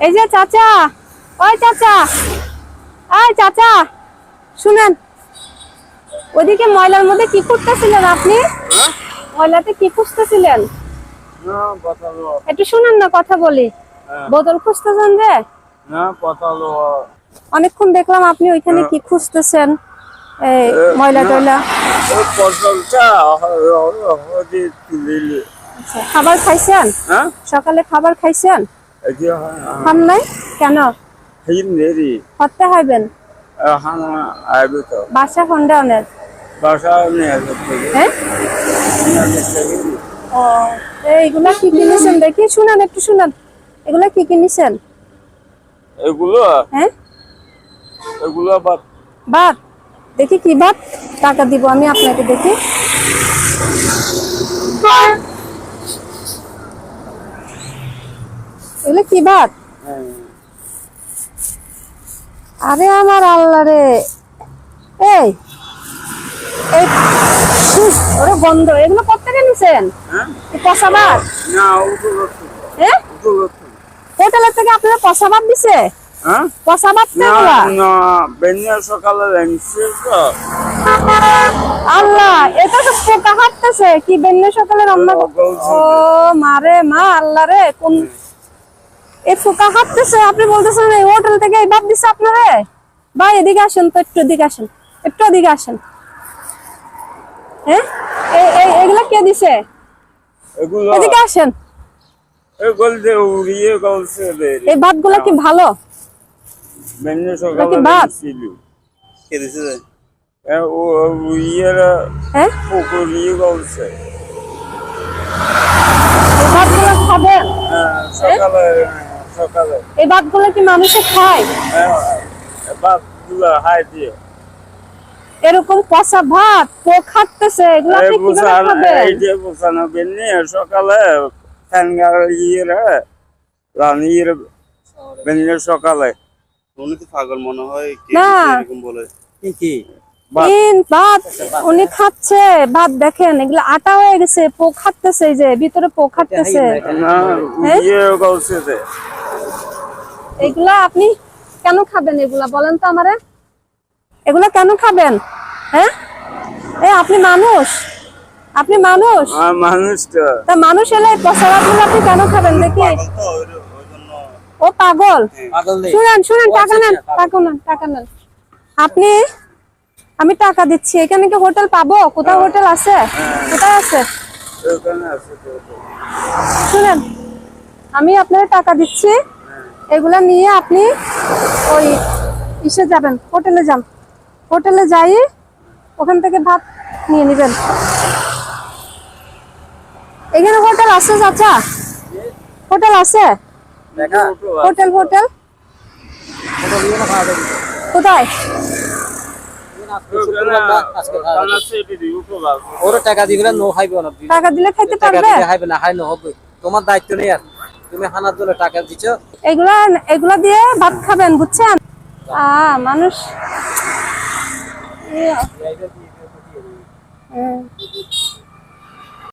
এই যে চাচা ওই চাচা ওই চাচা শুনেন ওদিকে ময়লার মধ্যে কি করতেছিলেন আপনি? ময়লাতে কি খুঁজতেছিলেন? একটু শুনেন না কথা বলি। হ্যাঁ। বোতল খুঁজতেছেন যে? অনেকক্ষণ দেখলাম আপনি ওইখানে কি খুঁজতেছেন এই ময়লা টয়লা। আচ্ছা, খাবার খাইছেন? হ্যাঁ? সকালে খাবার খাইছেন? নাই? কেন? হিন দেরি হতে হইবেন হানা আইবে তো বাসা খন্ডানের বাসা নেই হ্যাঁ ও এইগুলা কি কিনেছেন? দেখি শুনেন একটু শুনেন। এগুলা কি কিনেছেন? এগুলো হ্যাঁ এগুলো বাদ। ভাত দেখি কি ভাত টাকা দিব আমি আপনাকে দেখি। এগুলো কি ভাত? হ্যাঁ আরে আমার আল্লাহ রে। এই ওরে বন্ধ এগুলো নিছেন? হ্যাঁ পচা ভাত? হ্যাঁ হোটেলের থেকে আপনারা পচা ভাত দিছে? হ্যাঁ? পচা ভাত না না বেনিয়া সকালে তো। আল্লাহ এটা তো পোকা হাঁটতেছে। কি বেন্য সকালে রান্না ও মারে মা আল্লাহ রে কোন এই পোকা হাঁটতেছে আপনি বলতেছেন এই হোটেল থেকে এই ভাত দিছে আপনারে? ভাই এদিকে আসেন তো একটু এদিকে আসেন একটু এদিকে আসেন। হ্যাঁ? এগুলা কে দিছে? এদিকে আসেন। এই ভাতগুলা কি ভালো? ভাত? কে দিছে হ্যাঁ? খাবেন হ্যাঁ সকালে সকালে এই ভাতগুলা কি মানুষে খায়? বাপ হাই দিয়ে। এরকম পচা ভাত পোক হাঁটতেছে এগুলা আপনি কীভাবে খাবেন? এই যে বুসানো বেনি সকালে বেনি সকালে। উনি তো পাগল মনে হয় কে এরকম বলে। কি কি। তিন ভাত। উনি খাচ্ছে। ভাত দেখেন এগুলো আটা হয়ে গেছে পোক এই যে ভিতরে পোক হাঁটতেছে না উড়িয়ে গলছে যে। এগুলা আপনি কেন খাবেন এগুলা? বলেন তো আমারে। এগুলা কেন খাবেন? হ্যাঁ? এ আপনি মানুষ? আপনি মানুষ? আর তা। মানুষ এলে এই আপনি কেন খাবেন? দেখি। ও পাগল। পাগল শুনেন শুনেন টাকা নেন টাকা নেন টাকা নেন। আপনি আমি টাকা দিচ্ছি। এখানে কি হোটেল পাবো? কোথাও হোটেল আছে? কোথায় আছে? শুনেন আমি আপনার টাকা দিচ্ছি। এগুলা নিয়ে আপনি ওই ইসে যাবেন হোটেলে যান। হোটেলে যাই ওখান থেকে ভাত নিয়ে নেবেন। এখানে হোটেল আছে চাচা? হোটেল আছে? Hotel hotel. কোথায় ওখানে আছে এটি দিব প্রভাব ওরা টাকা দিবে না নো খাইবে না টাকা দিলে খাইতে টাকা পারবে? খাইবে না খাই না হবে তোমার দায়িত্ব নেই আর। তুমি হানার জন্য টাকা দিছো। এগুলা এগুলা দিয়ে ভাত খাবেন বুঝছেন? আ মানুষ হুম।